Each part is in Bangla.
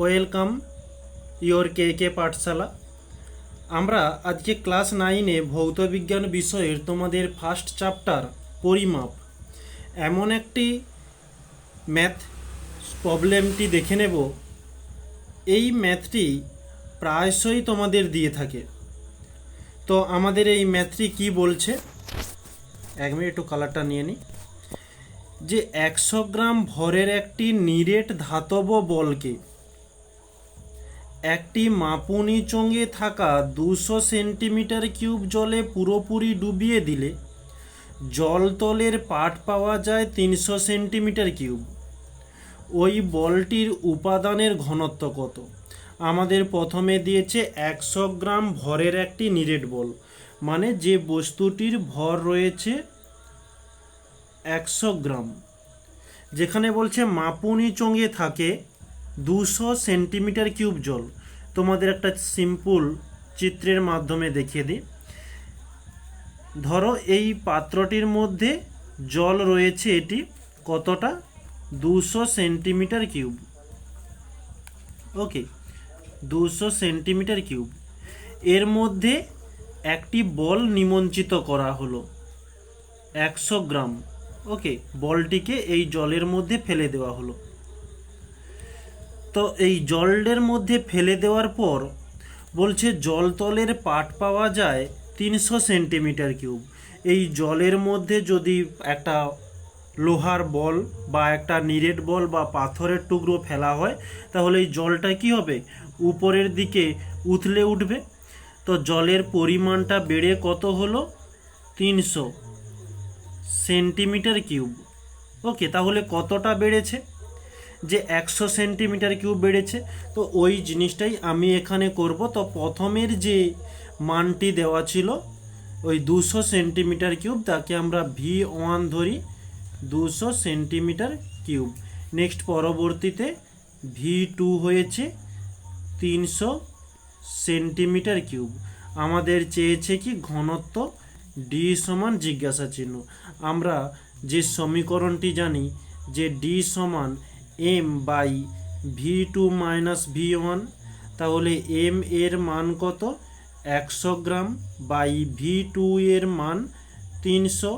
ওয়েলকাম ইয়োর কে কে পাঠশালা। আমরা আজকে ক্লাস নাইনে ভৌতবিজ্ঞান বিষয়ের তোমাদের ফার্স্ট চ্যাপ্টার পরিমাপ। এমন একটি ম্যাথ প্রবলেমটি দেখে নেব। এই ম্যাথটি প্রায়শই তোমাদের দিয়ে থাকে। তো আমাদের এই ম্যাথটি কি বলছে? এক মিনিট একটু কালারটা নিয়ে নিই যে একশো গ্রাম ভরের একটি নিরেট ধাতব বলকে একটি মাপুনি চোঙে থাকা দুশো সেন্টিমিটার কিউব জলে পুরোপুরি ডুবিয়ে দিলে জলতলের পাট পাওয়া যায় তিনশো সেন্টিমিটার কিউব। ওই বলটির উপাদানের ঘনত্ব কত? আমাদের প্রথমে দিয়েছে একশো গ্রাম ভরের একটি নিরেট বল। মানে যে বস্তুটির ভর রয়েছে একশো গ্রাম। যেখানে বলছে মাপুনি চোঙে থাকে দুশো সেন্টিমিটার কিউব জল। তোমাদের একটা সিম্পল চিত্রের মাধ্যমে দেখিয়ে দিই। ধরো এই পাত্রটির মধ্যে জল রয়েছে এটি কতটা? দুশো সেন্টিমিটার কিউব। ওকে দুশো সেন্টিমিটার কিউব। এর মধ্যে একটি বল নিমজ্জিত করা হলো, একশো গ্রাম। ওকে বলটিকে এই জলের মধ্যে ফেলে দেওয়া হলো। তো এই জলের মধ্যে ফেলে দেওয়ার পর বলছে জলতলের পাট পাওয়া যায় তিনশো সেন্টিমিটার কিউব। এই জলের মধ্যে যদি একটা লোহার বল বা একটা নিরেট বল বা পাথরের টুকরো ফেলা হয়, তাহলে এই জলটা কি হবে? উপরের দিকে উথলে উঠবে। তো জলের পরিমাণটা বেড়ে কত হলো? তিনশো সেন্টিমিটার কিউব। ওকে, তাহলে কতটা বেড়েছে? যে একশো সেন্টিমিটার কিউব বেড়েছে, তো ওই জিনিসটাই আমি এখানে করব। তো প্রথমের যে মানটি দেওয়া ছিল, ওই দুশো সেন্টিমিটার কিউব, তাকে আমরা ভি ওয়ান ধরি, দুশো সেন্টিমিটার কিউব। নেক্সট পরবর্তীতে ভি টু হয়েছে, তিনশো সেন্টিমিটার কিউব। আমাদের চেয়েছে কি ঘনত্ব ডি সমান জিজ্ঞাসা চিহ্ন আমরা যে সমীকরণটি জানি, যে ডি সমান M by V two minus V one তাহলে এম এর মান কত? একশো গ্রাম বাই ভি টু এর মান তিনশো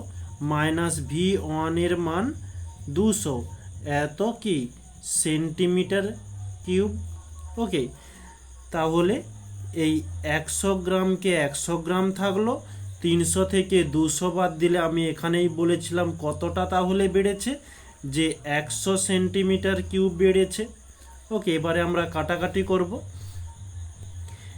মাইনাস ভি ওয়ানের মান দুশো। এত কি? Centimetre cube. ওকে, তাহলে এই একশো গ্রামকে একশো গ্রাম থাকল। তিনশো থেকে দুশো বাদ দিলে আমি এখানেই বলেছিলাম কতটা তাহলে বেড়েছে? যে একশো সেন্টিমিটার কিউব বেড়েছে। ওকে, এবারে আমরা কাটাকাটি করব।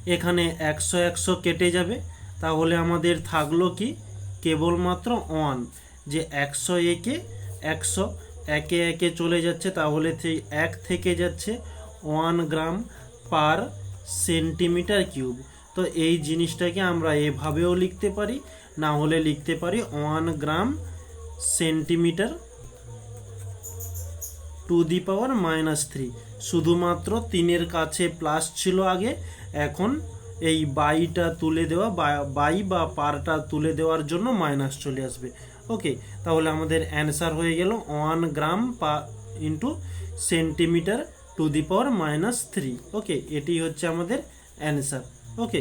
এখানে একশো একশো কেটে যাবে। তাহলে আমাদের থাকল কি? কেবলমাত্র ওয়ান। যে একশো একে একশো, একে একে চলে যাচ্ছে, তাহলে এক থেকে যাচ্ছে one gram per centimetre cube. তো এই জিনিসটাকে আমরা এভাবেও লিখতে পারি, না হলে লিখতে পারি one gram centimetre to the power minus three শুধুমাত্র তিনের কাছে প্লাস ছিল আগে। এখন এই বাইটা তুলে দেওয়া বাই বা পারটা তুলে দেওয়ার জন্য মাইনাস চলে আসবে। ওকে তাহলে আমাদের অ্যান্সার হয়ে গেল one gram per into centimetre to the power minus three okay এটি হচ্ছে আমাদের অ্যান্সার ওকে